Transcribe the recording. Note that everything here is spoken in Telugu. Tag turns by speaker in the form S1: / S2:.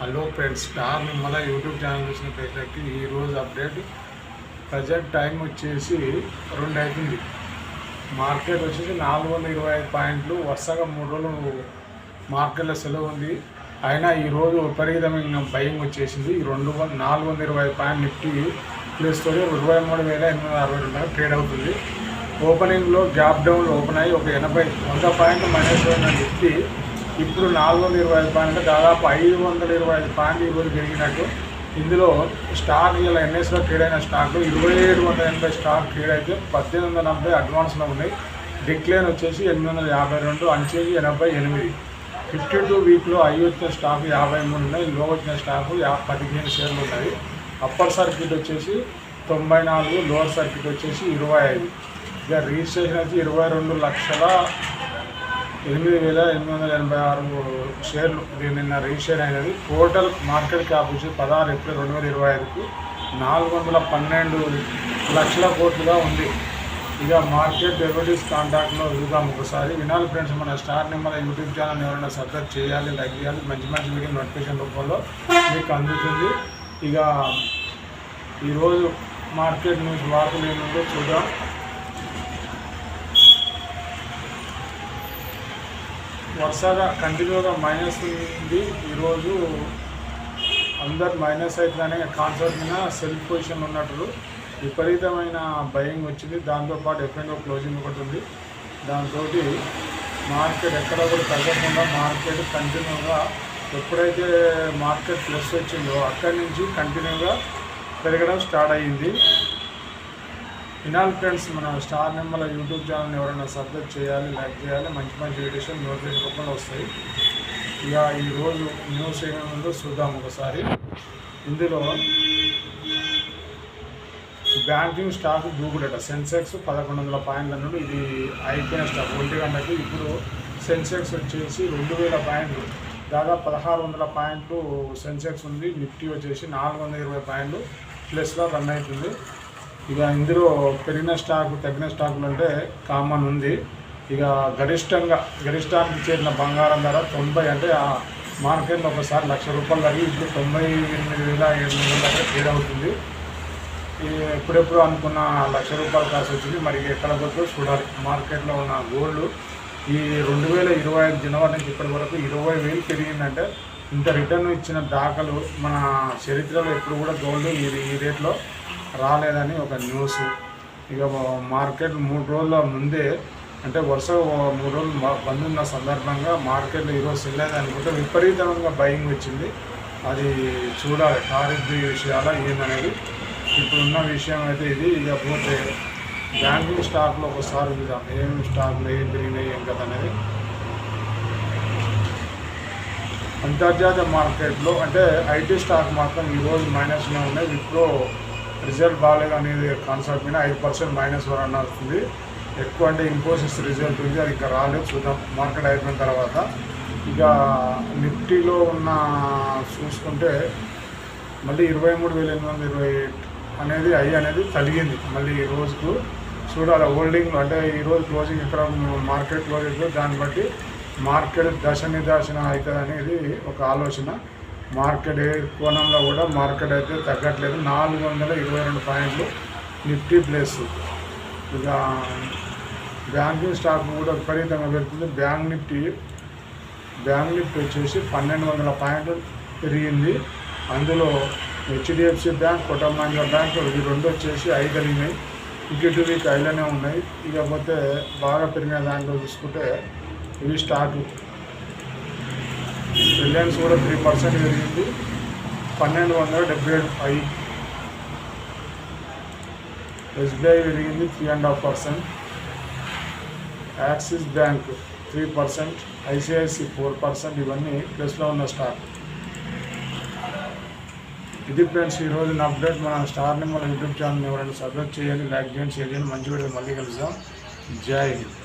S1: Hello friends star Nimmala YouTube channel చూసిన ప్రేక్షకులకి ఈరోజు అప్డేట్ ప్రజెంట్ టైం వచ్చేసి రెండు అవుతుంది. మార్కెట్ వచ్చేసి నాలుగు వందల ఇరవై ఐదు పాయింట్లు వరుసగా మూడు రోజులు మార్కెట్లో సెలవు ఉంది. అయినా ఈరోజు విపరీతమైన భయం వచ్చేసింది. ఈ రెండు వంద నాలుగు వందల ఇరవై ఐదు పాయింట్ నిఫ్టీ ప్లస్ ఇరవై మూడు వేల ఎనిమిది వందల అరవై రెండు ట్రేడ్ అవుతుంది. ఓపెనింగ్లో గ్యాప్ డౌన్ ఓపెన్ అయ్యి ఒక ఎనభై వంద పాయింట్ మైనస్ అయిన నిఫ్టీ ఇప్పుడు నాలుగు వందల ఇరవై ఐదు పాయింట్లు దాదాపు ఐదు వందల ఇరవై ఐదు పాయింట్లు ఈరోజు పెరిగినట్టు. ఇందులో స్టాక్ ఇలా ఎన్ఎస్లో ట్రేడ్ అయిన స్టాక్లు ఇరవై ఏడు వందల ఎనభై స్టాక్ ట్రేడ్ అయితే పద్దెనిమిది వందల నలభై అడ్వాన్స్లో ఉన్నాయి. డిక్లైన్ వచ్చేసి ఎనిమిది వందల యాభై రెండు అంచేది ఎనభై ఎనిమిది. ఫిఫ్టీ టూ వీక్లో ఐ వచ్చిన స్టాక్ యాభై మూడు ఉన్నాయి. లో వచ్చిన స్టాక్ యా పదిహేను షేర్లు ఉన్నాయి. అప్పర్ సర్క్యూట్ వచ్చేసి తొంభై నాలుగు లోవర్ సర్క్యూట్ వచ్చేసి ఇరవై ఐదు. ఇక రిజిస్ట్రేషన్ వచ్చి ఇరవై రెండు లక్షల ఎనిమిది వేల ఎనిమిది వందల ఎనభై ఆరు షేర్లు నిన్న రిజిస్టర్ అయినది. టోటల్ మార్కెట్ క్యాప్ వచ్చి పదహారు ఏప్రిల్ రెండు వేల ఇరవై ఐదుకు నాలుగు వందల పన్నెండు లక్షల కోట్లుగా ఉంది. ఇక మార్కెట్ డెబిటీస్ కాంటాక్ట్లో చూద్దాం ఒకసారి. వినాలి ఫ్రెండ్స్ మన స్టార్ నెంబర్ యూట్యూబ్ ఛానల్ ఎవరైనా సబ్స్క్రైబ్ చేయాలి లైక్ చేయాలి మంచి మంచి వీడియో నోటిఫికేషన్ రూపంలో మీకు అందుతుంది. ఇక ఈరోజు మార్కెట్ న్యూస్ వార్తలు ఏముందో చూద్దాం. వరుసగా కంటిన్యూగా మైనస్ ఉంది. ఈరోజు అందరు మైనస్ అవుతుందనే కాన్సెప్ట్ మీద సెల్ఫ్ పొజిషన్ ఉన్నట్టు. విపరీతమైన భయం వచ్చింది. దాంతోపాటు ఎప్పుడైనా క్లోజింగ్ ఒకటి ఉంది. దాంతో మార్కెట్ ఎక్కడ కూడా తగ్గకుండా మార్కెట్ కంటిన్యూగా ఎప్పుడైతే మార్కెట్ ప్లస్ వచ్చిందో అక్కడి నుంచి కంటిన్యూగా పెరగడం స్టార్ట్ అయ్యింది. ఫినాల్ ఫ్రెండ్స్ మన స్టార్ నెంబర్ యూట్యూబ్ ఛానల్ ఎవరైనా సబ్స్క్రైబ్ చేయాలి లైక్ చేయాలి మంచి మంచి వీడియోస్ నోటిఫికేషన్ రూపంలో వస్తాయి. ఇక ఈరోజు న్యూస్ ఏమేమి చూద్దాం ఒకసారి. ఇందులో బ్యాంకింగ్ స్టాక్ దూకుడట సెన్సెక్స్ పదకొండు వందల పాయింట్ల నుండి ఇది అయిపోయిన స్టాక్. ఒంటి గంటకి ఇప్పుడు సెన్సెక్స్ వచ్చేసి రెండు వేల పాయింట్లు దాదాపు పదహారు వందల పాయింట్లు సెన్సెక్స్ ఉంది నిఫ్టీ వచ్చేసి నాలుగు వందల ఇరవై పాయింట్లు ప్లస్లో రన్ అవుతుంది. ఇక ఇందులో పెరిగిన స్టాక్ తగ్గిన స్టాకులు అంటే కామన్ ఉంది. ఇక గరిష్టంగా గరిష్టానికి చేరిన బంగారం ధర తొంభై అంటే ఆ మార్కెట్లో ఒకసారి లక్ష రూపాయలు తగ్గి ఇప్పుడు తొంభై ఎనిమిది వేల ఎనిమిది వందల దగ్గర ట్రేడ్ అవుతుంది. ఈ ఎప్పుడెప్పుడు అనుకున్న లక్ష రూపాయలు కాసి వచ్చింది మరి ఎక్కడ పోతుందో చూడాలి. మార్కెట్లో ఉన్న గోల్డ్ ఈ రెండు వేల ఇరవై ఐదు జనవరి నుంచి ఇప్పటి వరకు ఇరవై వేలు పెరిగిందంటే ఇంత రిటర్న్ ఇచ్చిన దాఖలు మన చరిత్రలో ఎప్పుడు కూడా గోల్డ్ ఈ రేట్లో రాలేదని ఒక న్యూస్. ఇక మార్కెట్ మూడు రోజుల ముందే అంటే వరుస మూడు రోజులు బంద్ ఉన్న సందర్భంగా మార్కెట్లో ఈరోజు వెళ్ళేది అనుకుంటే విపరీతంగా బయింగ్ వచ్చింది. అది చూడాలి టారిఫ్ విషయాల ఏందనేది. ఇప్పుడున్న విషయం అయితే ఇది. ఇక పోతే బ్యాంకింగ్ స్టాక్లో ఒకసారి చూద్దాం. ఏం స్టాక్లు ఏం పెరిగినాయి ఏం కదా అనేది. అంతర్జాతీయ మార్కెట్లో అంటే ఐటీ స్టాక్ మాత్రం ఈరోజు మైనస్లో ఉన్నాయి విప్రో రిజల్ట్ బాగాలేదు అనేది కాన్సెప్ట్ మీద ఐదు పర్సెంట్ మైనస్ వరకు వస్తుంది. ఎక్కువ అంటే ఇన్ఫోసిస్ రిజల్ట్ ఉంది అది ఇంకా రాలేదు. చూద్దాం మార్కెట్ అయిపోయిన తర్వాత. ఇక నిఫ్టీలో ఉన్న చూసుకుంటే మళ్ళీ ఇరవై మూడు వేల ఎనిమిది వందల ఇరవై అనేది ఐ అనేది తగ్గింది. మళ్ళీ ఈ రోజుకు చూడాలి హోల్డింగ్ అంటే ఈరోజు క్లోజింగ్ ఇక్కడ మార్కెట్ క్లోజింగ్ దాన్ని బట్టి మార్కెట్ దశ నిదర్శన అవుతుంది అనేది ఒక ఆలోచన. మార్కెట్ కోణంలో కూడా మార్కెట్ అయితే తగ్గట్లేదు. నాలుగు వందల ఇరవై రెండు పాయింట్లు నిఫ్టీ ప్లేస్. ఇక బ్యాంకింగ్ స్టాక్ కూడా విపరీతంగా పెరుగుతుంది. బ్యాంక్ నిఫ్టీ బ్యాంక్ నిఫ్టీ వచ్చేసి పన్నెండు వందల పాయింట్లు పెరిగింది. అందులో HDFC bank Kotak Mahindra bank ఇవి రెండు వచ్చేసి ఐదు కలిగినాయి ఈక్విటీ వీక్ ఉన్నాయి. ఇకపోతే బాగా పెరిగిన దాంట్లో చూసుకుంటే ఇవి స్టాక్ రిలయన్స్ కూడా త్రీ పర్సెంట్ పెరిగింది. పన్నెండు వందల డెబ్బై ఏడు ఐ ఎస్బీఐ పెరిగింది three and half percent Axis bank three percent ICICI four percent ఇవన్నీ ప్లస్లో ఉన్న స్టాక్ ఇది ఫ్రెండ్స్ ఈరోజు నా అప్డేట్ మన స్టార్ని మన యూట్యూబ్ ఛానల్ ఎవరైనా సబ్స్క్రైబ్ చేయండి లైక్ చేయండి షేర్ చేయండి మంచి వీడియో మళ్ళీ కలుద్దాం. జై హింద్.